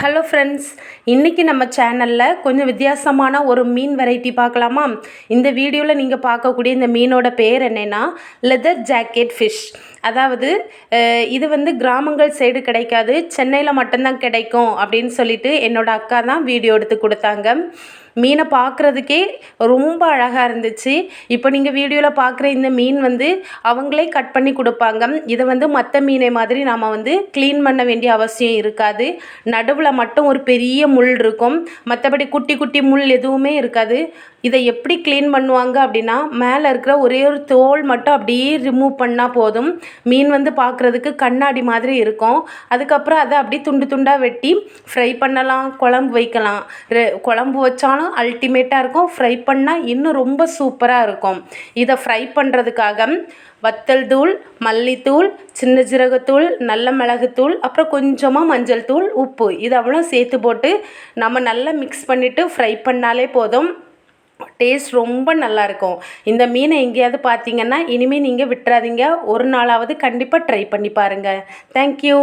Hello friends இன்றைக்கி நம்ம சேனலில் கொஞ்சம் வித்தியாசமான ஒரு மீன் வெரைட்டி பார்க்கலாமா? இந்த வீடியோவில் நீங்கள் பார்க்கக்கூடிய இந்த மீனோட பேர் என்னென்னா லெதர் ஜாக்கெட் ஃபிஷ் அதாவது இது வந்து கிராமங்கள் சைடு கிடைக்காது சென்னையில் மட்டும்தான் கிடைக்கும் அப்படின்னு சொல்லிட்டு என்னோட அக்கா தான் வீடியோ எடுத்து கொடுத்தாங்க. மீனை பார்க்குறதுக்கே ரொம்ப அழகாக இருந்துச்சு. இப்போ நீங்கள் வீடியோவில் பார்க்குற இந்த மீன் வந்து அவங்களே கட் பண்ணி கொடுப்பாங்க. இதை வந்து மற்ற மீனை மாதிரி நாம் வந்து க்ளீன் பண்ண வேண்டிய அவசியம் இருக்காது. நடுவில் மட்டும் ஒரு பெரிய முள் இருக்கும். மற்றபடி குட்டி குட்டி முள் எதுவுமே இருக்காது. இதை எப்படி க்ளீன் பண்ணுவாங்க அப்படின்னா மேலே இருக்கிற ஒரே ஒரு தோல் மட்டும் அப்படியே ரிமூவ் பண்ணால் போதும். மீன் வந்து பார்க்குறதுக்கு கண்ணாடி மாதிரி இருக்கும். அதுக்கப்புறம் அதை அப்படியே துண்டு துண்டாக வெட்டி ஃப்ரை பண்ணலாம் குழம்பு வைக்கலாம். ரெ- குழம்பு வச்சாலும் அல்டிமேட்டாக இருக்கும். ஃப்ரை பண்ணால் இன்னும் ரொம்ப சூப்பராக இருக்கும். இதை ஃப்ரை பண்ணுறதுக்காக வத்தல் தூள் மல்லித்தூள் சின்ன ஜீரகத்தூள் நல்ல மிளகுத்தூள் அப்புறம் கொஞ்சமாக மஞ்சள் தூள் உப்பு. இது அவ்வளோ சேர்த்து போட்டு நம்ம நல்லா மிக்ஸ் பண்ணிவிட்டு ஃப்ரை பண்ணாலே போதும். டேஸ்ட் ரொம்ப நல்லா இருக்கும் இந்த மீனை எங்கேயாவது பார்த்தீங்கன்னா இனிமேல் நீங்கள் விட்டுறாதீங்க. ஒரு நாளாவது கண்டிப்பாக ட்ரை பண்ணி பாருங்கள் தேங்க்யூ